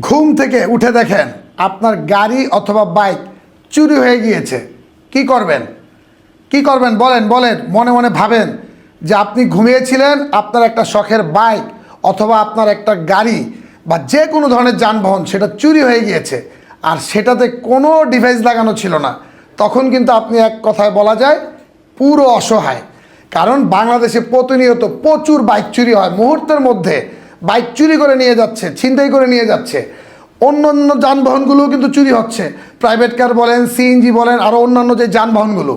ঘুম থেকে উঠে দেখেন আপনার গাড়ি অথবা বাইক চুরি হয়ে গিয়েছে। কি করবেন? কি করবেন? বলেন বলেন, মনে মনে ভাবেন যে আপনি ঘুমিয়েছিলেন, আপনার একটা শখের বাইক অথবা আপনার একটা গাড়ি বা যে কোনো ধরনের যানবাহন সেটা চুরি হয়ে গিয়েছে আর সেটাতে কোনো ডিভাইস লাগানো ছিল না। তখন কিন্তু আপনি এক কথায় বলা যায় পুরো অসহায়। কারণ বাংলাদেশে প্রতিনিয়ত প্রচুর বাইক চুরি হয়। মুহূর্তের মধ্যে বাইক চুরি করে নিয়ে যাচ্ছে, ছিনতাই করে নিয়ে যাচ্ছে। অন্য অন্য যানবাহনগুলোও কিন্তু চুরি হচ্ছে। প্রাইভেট কার বলেন সিএনজি বলেন আরও অন্যান্য যে যানবাহনগুলো।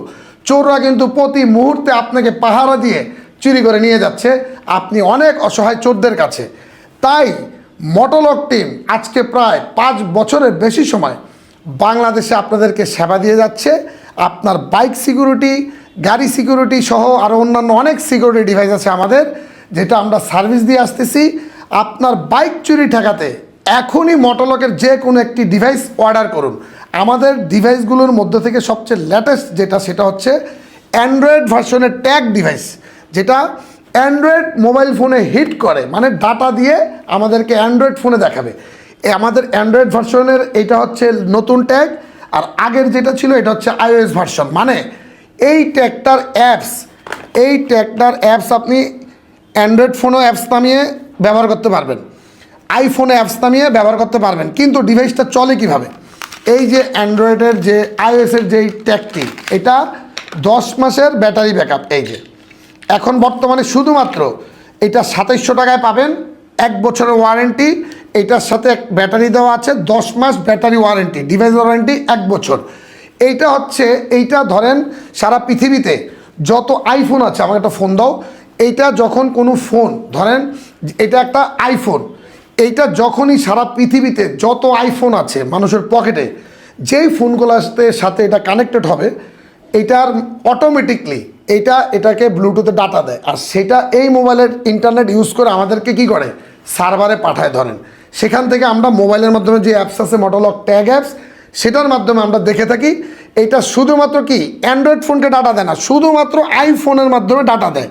চোররা কিন্তু প্রতি মুহূর্তে আপনাকে পাহারা দিয়ে চুরি করে নিয়ে যাচ্ছে। আপনি অনেক অসহায় চোরদের কাছে। তাই মোটলক টিম আজকে প্রায় পাঁচ বছরের বেশি সময় বাংলাদেশে আপনাদেরকে সেবা দিয়ে যাচ্ছে। আপনার বাইক সিকিউরিটি, গাড়ি সিকিউরিটি সহ আরও অন্যান্য অনেক সিকিউরিটি ডিভাইস আছে আমাদের, যেটা আমরা সার্ভিস দিয়ে আসতেছি। আপনার বাইক চুরি ঠেকাতে এখনই মোটলকের যে কোনো একটি ডিভাইস অর্ডার করুন। আমাদের ডিভাইসগুলোর মধ্যে থেকে সবচেয়ে লেটেস্ট যেটা, সেটা হচ্ছে অ্যান্ড্রয়েড ভার্সনের ট্যাগ ডিভাইস যেটা অ্যান্ড্রয়েড মোবাইল ফোনে হিট করে মানে ডাটা দিয়ে আমাদেরকে অ্যান্ড্রয়েড ফোনে দেখাবে। আমাদের অ্যান্ড্রয়েড ভার্সনের এটা হচ্ছে নতুন ট্যাগ আর আগের যেটা ছিল এটা হচ্ছে আইওএস ভার্সন মানে এই ট্যাগটার অ্যাপস এই ট্যাগটার অ্যাপস আপনি অ্যান্ড্রয়েড ফোনও অ্যাপস নামিয়ে ব্যবহার করতে পারবেন। আইফোনে অ্যাপস নামিয়ে ব্যবহার করতে পারবেন। কিন্তু ডিভাইসটা চলে কীভাবে? এই যে অ্যান্ড্রয়েডের যে আইওএসের যেই ট্যাগটি এটা দশ মাসের ব্যাটারি ব্যাকআপ এই যে। এখন বর্তমানে শুধুমাত্র এটা সাতাইশশো টাকায় পাবেন, এক বছরের ওয়ারেন্টি এটার সাথে এক ব্যাটারি দেওয়া আছে, দশ মাস ব্যাটারি ওয়ারেন্টি ডিভাইস ওয়ারেন্টি এক বছর। এইটা হচ্ছে, এইটা ধরেন সারা পৃথিবীতে যত আইফোন আছে, আমাকে একটা ফোন দাও, এইটা যখন কোনো ফোন ধরেন এটা একটা আইফোন এইটা যখনই সারা পৃথিবীতে যত আইফোন আছে মানুষের পকেটে যেই ফোনগুলোর সাথে এটা কানেক্টেড হবে, এটার অটোমেটিকলি এইটা এটাকে ব্লুটুথে ডাটা দেয়। আর সেটা এই মোবাইলের ইন্টারনেট ইউজ করে আমাদেরকে কি করে? সার্ভারে পাঠায় ধরেন। সেখান থেকে আমরা মোবাইলের মাধ্যমে যে অ্যাপস আছে মটোলক ট্যাগ অ্যাপস সেটার মাধ্যমে আমরা দেখে থাকি, এটা শুধুমাত্র কি? অ্যান্ড্রয়েড ফোনকে ডাটা দেয় না, শুধুমাত্র আইফোনের মাধ্যমে ডাটা দেয়।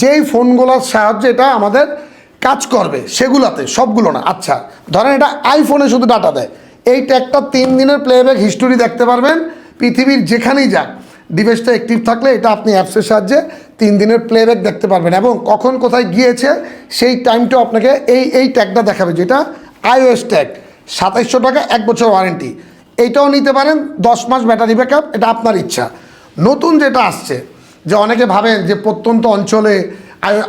যেই ফোনগুলোর সাহায্যে এটা আমাদের কাজ করবে সেগুলোতে, সবগুলো না। আচ্ছা ধরেন এটা আইফোনে শুধু ডাটা দেয়। এই ট্যাগটা তিন দিনের প্লেব্যাক হিস্টোরি দেখতে পারবেন। পৃথিবীর যেখানেই যাক ডিভাইসটা অ্যাক্টিভ থাকলে এটা আপনি অ্যাপসের সাহায্যে তিন দিনের প্লেব্যাক দেখতে পারবেন। এবং কখন কোথায় গিয়েছে, সেই টাইমটা আপনাকে এই এই ট্যাগটা দেখাবে, যেটা আইওএস ট্যাগ সাতাইশশো টাকা, এক বছর ওয়ারেন্টি এইটাও নিতে পারেন, দশ মাস ব্যাটারি ব্যাকআপ এটা আপনার ইচ্ছা। নতুন যেটা আসছে, যে অনেকে ভাবেন যে প্রত্যন্ত অঞ্চলে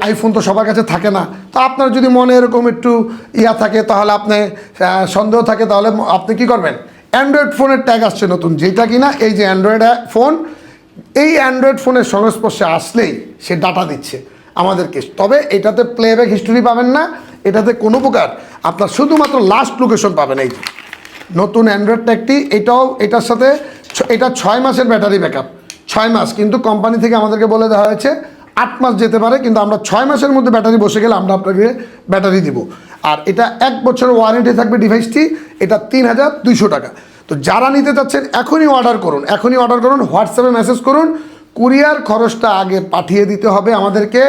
আইফোন তো সবার কাছে থাকে না। তো আপনার যদি মনে এরকম একটু ইয়া থাকে, তাহলে আপনি সন্দেহ থাকে, তাহলে আপনি কি করবেন? অ্যান্ড্রয়েড ফোনের ট্যাগ আসছে নতুন। যেটা কিনা, এই যে অ্যান্ড্রয়েড ফোন এই অ্যান্ড্রয়েড ফোনের সংস্পর্শে আসলেই সে ডাটা দিচ্ছে আমাদেরকে। তবে এটাতে প্লেব্যাক হিস্টোরি পাবেন না, এটাতে কোনো প্রকার আপনার শুধুমাত্র লাস্ট লোকেশন পাবেন এই নতুন অ্যান্ড্রয়েড ট্যাগটি এটাও, এটার সাথে এটা ছয় মাসের ব্যাটারি ব্যাকআপ ছয় মাস, কিন্তু কোম্পানি থেকে আমাদেরকে বলে দেওয়া হয়েছে আট মাস যেতে পারে, কিন্তু আমরা ছয় মাসের মধ্যে ব্যাটারি বসে গেলে আমরা আপনাকে ব্যাটারি দিব। আর এটা এক বছরের ওয়ারেন্টি থাকবে ডিভাইসটি এটা তিন হাজার দুইশো টাকা। তো যারা নিতে চাচ্ছেন, এখনই অর্ডার করুন, এখনই অর্ডার করুন, হোয়াটসঅ্যাপে মেসেজ করুন। কুরিয়ার খরচটা আগে পাঠিয়ে দিতে হবে আমাদেরকে।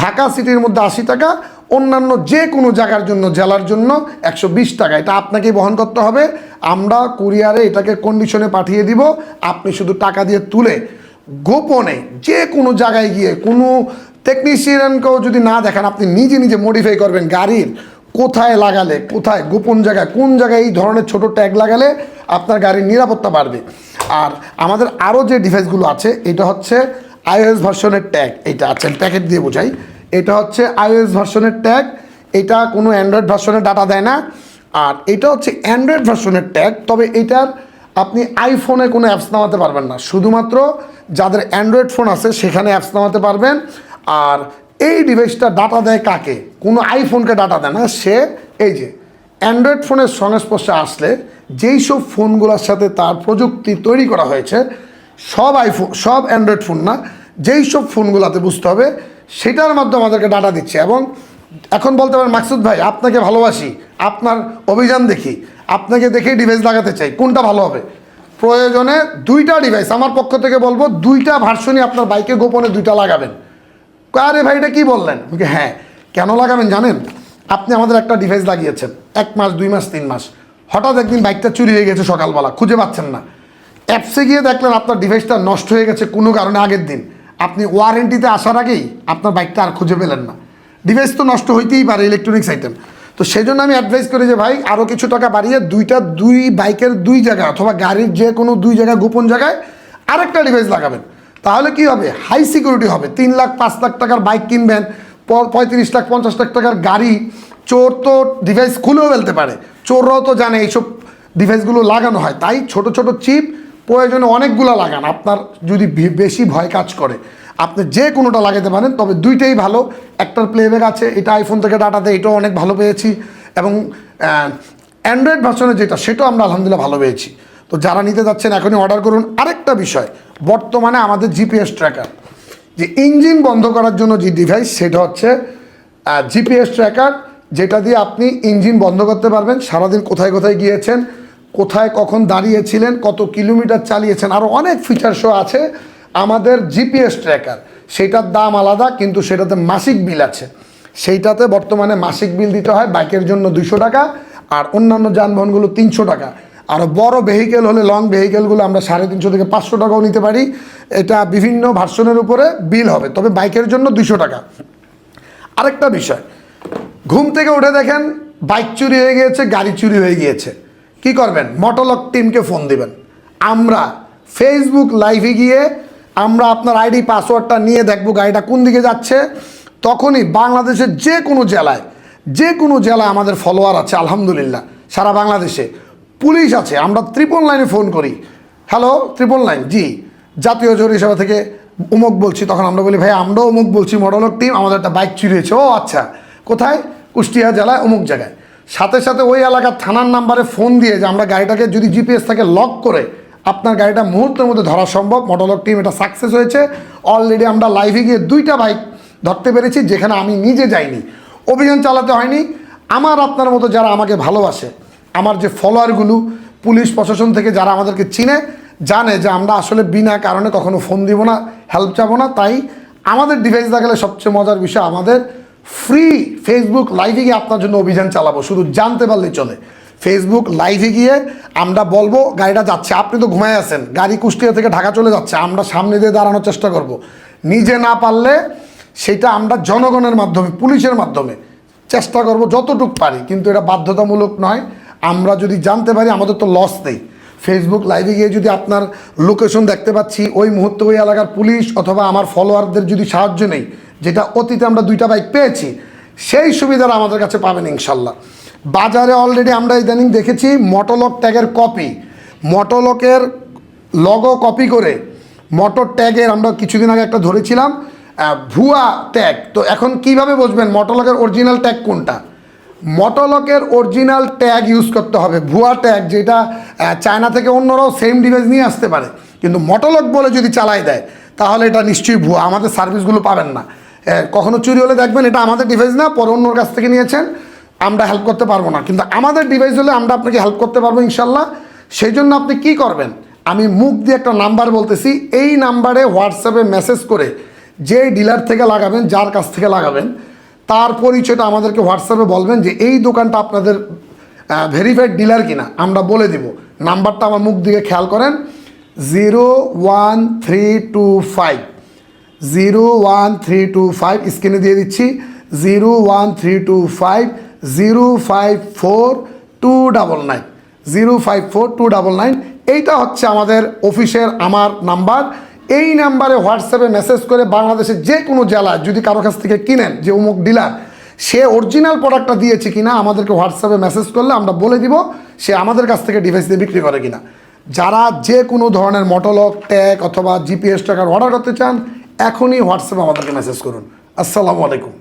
ঢাকা সিটির মধ্যে আশি টাকা, অন্যান্য যে কোনো জায়গার জন্য, জেলার জন্য একশো বিশ টাকা। এটা আপনাকেই বহন করতে হবে। আমরা কুরিয়ারে এটাকে কন্ডিশনে পাঠিয়ে দিব। আপনি শুধু টাকা দিয়ে তুলে গোপনে যে কোনো জায়গায় গিয়ে কোনো টেকনিশিয়ানকেও যদি না দেখেন, আপনি নিজে নিজে মডিফাই করবেন গাড়ির কোথায় লাগালে, কোথায়, গোপন জায়গায়, কোন জায়গায় এই ধরনের ছোট ট্যাগ লাগালে আপনার গাড়ির নিরাপত্তা বাড়বে। আর আমাদের আরও যে ডিভাইসগুলো আছে, এটা হচ্ছে আইওএস ভার্সনের ট্যাগ এটা আছে প্যাকেট দিয়ে বোঝাই। এটা হচ্ছে আইওএস ভার্সনের ট্যাগ এটা কোনো অ্যান্ড্রয়েড ভার্সনের ডাটা দেয় না। আর এটা হচ্ছে অ্যান্ড্রয়েড ভার্সনের ট্যাগ তবে এটার আপনি আইফোনে কোনো অ্যাপস নামাতে পারবেন না। শুধুমাত্র যাদের অ্যান্ড্রয়েড ফোন আছে, সেখানে অ্যাপস নামাতে পারবেন। আর এই ডিভাইসটা ডাটা দেয় কাকে? কোনো আইফোনকে ডাটা দেয় না। সে এই যে অ্যান্ড্রয়েড ফোনের সংস্পর্শে আসলে যেই সব ফোনগুলোর সাথে তার প্রযুক্তি তৈরি করা হয়েছে, সব আইফোন সব অ্যান্ড্রয়েড ফোন না, যেই সব ফোনগুলোতে বুঝতে হবে, সেটার মাধ্যমে আমাদেরকে ডাটা দিচ্ছে। এবং এখন বলতে পারেন, মাকসুদ ভাই, আপনাকে ভালোবাসি, আপনার অভিযান দেখি, আপনাকে দেখেই ডিভাইস লাগাতে চাই, কোনটা ভালো হবে? প্রয়োজনে দুইটা ডিভাইস আমার পক্ষ থেকে বলব, দুইটা ভার্সনই আপনার বাইকে গোপনে দুইটা লাগাবেন। আরে ভাই, এটা কী বললেন? হ্যাঁ কেন লাগাবেন জানেন? আপনি আমাদের একটা ডিভাইস লাগিয়েছেন, এক মাস, দুই মাস, তিন মাস। হঠাৎ একদিন বাইকটা চুরি হয়ে গেছে সকালবেলা, খুঁজে পাচ্ছেন না। অ্যাপসে গিয়ে দেখলেন আপনার ডিভাইসটা নষ্ট হয়ে গেছে কোনো কারণে আগের দিন। আপনি ওয়ারেন্টিতে আসার আগেই আপনার বাইকটা আর খুঁজে পেলেন না। ডিভাইস তো নষ্ট হইতেই পারে ইলেকট্রনিক্স আইটেম তো সেই জন্য আমি অ্যাডভাইস করি যে ভাই আরও কিছু টাকা বাড়িয়ে দুইটা দুই বাইকের দুই জায়গায় অথবা গাড়ির যে কোনো দুই জায়গায় গোপন জায়গায় আরেকটা ডিভাইস লাগাবেন। তাহলে কি হবে? হাই সিকিউরিটি হবে। তিন লাখ, পাঁচ লাখ টাকার বাইক কিনবেন পঁয়ত্রিশ লাখ, পঞ্চাশ লাখ টাকার গাড়ি, চোর তো ডিভাইস খুলেও ফেলতে পারে। চোররাও তো জানে এইসব ডিভাইসগুলো লাগানো হয়। তাই ছোট ছোট চিপ প্রয়োজনে অনেকগুলো লাগান। আপনার যদি বেশি ভয় কাজ করে। আপনি যে কোনোটা লাগাতে পারেন, তবে দুইটাই ভালো। একটার প্লেব্যাক আছে, এটা আইফোন থেকে ডাটাতে এটাও অনেক ভালো পেয়েছি। এবং অ্যান্ড্রয়েড ভার্সনে যেটা, সেটাও আমরা আলহামদুলিল্লাহ ভালো পেয়েছি। তো যারা নিতে যাচ্ছেন, এখনই অর্ডার করুন। আরেকটা বিষয়, বর্তমানে আমাদের জিপিএস ট্র্যাকার যে ইঞ্জিন বন্ধ করার জন্য যে ডিভাইস সেটা হচ্ছে জিপিএস ট্র্যাকার যেটা দিয়ে আপনি ইঞ্জিন বন্ধ করতে পারবেন। সারাদিন কোথায় কোথায় গিয়েছেন কোথায় কখন দাঁড়িয়েছিলেন, কত কিলোমিটার চালিয়েছেন আরও অনেক ফিচারসও আছে আমাদের জিপিএস ট্র্যাকার সেটার দাম আলাদা, কিন্তু সেটাতে মাসিক বিল আছে। সেইটাতে বর্তমানে মাসিক বিল দিতে হয় বাইকের জন্য দুশো টাকা, আর অন্যান্য যানবাহনগুলো তিনশো টাকা। আর বড় ভেহিকেল হলে লং ভেহিকেলগুলো আমরা সাড়ে তিনশো থেকে পাঁচশো টাকাও নিতে পারি। এটা বিভিন্ন ভার্সনের উপরে বিল হবে, তবে বাইকের জন্য দুশো টাকা। আরেকটা বিষয়, ঘুম থেকে উঠে দেখেন বাইক চুরি হয়ে গিয়েছে, গাড়ি চুরি হয়ে গিয়েছে। কি করবেন? মটোলক টিমকে ফোন দিবেন। আমরা ফেসবুক লাইভে গিয়ে আমরা আপনার আইডি পাসওয়ার্ডটা নিয়ে দেখব গাড়িটা কোন দিকে যাচ্ছে। তখনই বাংলাদেশের যে কোনো জেলায়, যে কোনো জেলায় আমাদের ফলোয়ার আছে, আলহামদুলিল্লাহ, সারা বাংলাদেশে। পুলিশ আছে, আমরা ত্রিপল লাইনে ফোন করি। হ্যালো ত্রিপল লাইন জি। জাতীয় জরুরি সেবা থেকে উমুক বলছি, তখন আমরা বলি, ভাই, আমরাও উমুক বলছি মডলক টিম আমাদের একটা বাইক চুরি হয়েছে ও আচ্ছা কোথায়? কুষ্টিয়া জেলায় অমুক জায়গায়। সাথে সাথে ওই এলাকার থানার নাম্বারে ফোন দিয়ে যে আমরা গাড়িটাকে যদি জিপিএস থেকে লক করে আপনার গাড়িটা মুহূর্তের মধ্যে ধরা সম্ভব মডলক টিম এটা সাকসেস হয়েছে। অলরেডি আমরা লাইভে গিয়ে দুইটা বাইক ধরতে পেরেছি, যেখানে আমি নিজে যাইনি। অভিযান চালাতে হয়নি। আমার আপনার মতো যারা আমাকে ভালোবাসে, আমার যে ফলোয়ারগুলো পুলিশ প্রশাসন থেকে যারা আমাদেরকে চিনে, জানে যে আমরা আসলে বিনা কারণে কখনো ফোন দিব না হেল্প চাবো না। তাই আমাদের ডিভাইস দেখালে সবচেয়ে মজার বিষয় আমাদের ফ্রি ফেসবুক লাইভে গিয়ে আপনার জন্য অভিযান চালাবো। শুধু জানতে পারলেই চলে। ফেসবুক লাইভে গিয়ে আমরা বলব, গাড়িটা যাচ্ছে। আপনি তো ঘুমায় আছেন। গাড়ি কুষ্টিয়া থেকে ঢাকা চলে যাচ্ছে। আমরা সামনে দিয়ে দাঁড়ানোর চেষ্টা করব। নিজে না পারলে সেটা আমরা জনগণের মাধ্যমে, পুলিশের মাধ্যমে চেষ্টা করব যতটুক পারি। কিন্তু এটা বাধ্যতামূলক নয়। আমরা যদি জানতে পারি, আমাদের তো লস নেই। ফেসবুক লাইভে গিয়ে যদি আপনার লোকেশন দেখতে পাচ্ছি, ওই মুহূর্তে ওই এলাকার পুলিশ অথবা আমার ফলোয়ারদের যদি সাহায্য নেই যেটা অতীতে আমরা দুইটা বাইক পেয়েছি, সেই সুবিধাটা আমাদের কাছে পাবেন ইনশাল্লাহ। বাজারে অলরেডি আমরা ইদানিং দেখেছি মটোলক ট্যাগের কপি মটোলকের লগো কপি করে মটর ট্যাগের আমরা কিছুদিন আগে একটা ধরেছিলাম ভুয়া ট্যাগ তো এখন কীভাবে বুঝবেন মটোলকের অরিজিনাল ট্যাগ কোনটা? মটোলকের অরিজিনাল ট্যাগ ইউজ করতে হবে, ভুয়া ট্যাগ যেটা চায়না থেকে অন্যরাও সেম ডিভাইস নিয়ে আসতে পারে। কিন্তু মটোলক বলে যদি চালাই দেয়, তাহলে এটা নিশ্চয়ই ভুয়া, আমাদের সার্ভিসগুলো পাবেন না। কখনো চুরি হলে দেখবেন এটা আমাদের ডিভাইস না, পরে অন্যর কাছ থেকে নিয়েছেন, আমরা হেল্প করতে পারব না। কিন্তু আমাদের ডিভাইস হলে আমরা আপনাকে হেল্প করতে পারব ইনশাল্লাহ। সেই জন্য আপনি কি করবেন? আমি মুখ দিয়ে একটা নাম্বার বলতেছি, এই নাম্বারে হোয়াটসঅ্যাপে মেসেজ করে যে ডিলার থেকে লাগাবেন, যার কাছ থেকে লাগাবেন, তার পরিচয়টা আমাদেরকে হোয়াটসঅ্যাপে বলবেন যে এই দোকানটা আপনাদের ভেরিফাইড ডিলার কিনা, আমরা বলে দিব। নাম্বারটা আমার মুখ দিকে খেয়াল করেন zero one three two five zero one three two five স্ক্রিনে দিয়ে দিচ্ছি zero one three two five zero five four two double nine zero five four two double nine এইটা হচ্ছে আমাদের অফিসের আমার নাম্বার। এই নাম্বারে হোয়াটসঅ্যাপে মেসেজ করে বাংলাদেশের যে কোনো জেলায় যদি কারও কাছ থেকে কিনেন, যে অমুক ডিলার, সে অরিজিনাল প্রোডাক্টটা দিয়েছে কিনা, আমাদেরকে হোয়াটসঅ্যাপে মেসেজ করলে আমরা বলে দিব সে আমাদের কাছ থেকে ডিভাইস দিয়ে বিক্রি করে কিনা। যারা যে কোনো ধরনের মোটলক ট্যাগ অথবা জিপিএস টাকার অর্ডার করতে চান এখনই হোয়াটসঅ্যাপে আমাদেরকে মেসেজ করুন। আসসালামু আলাইকুম।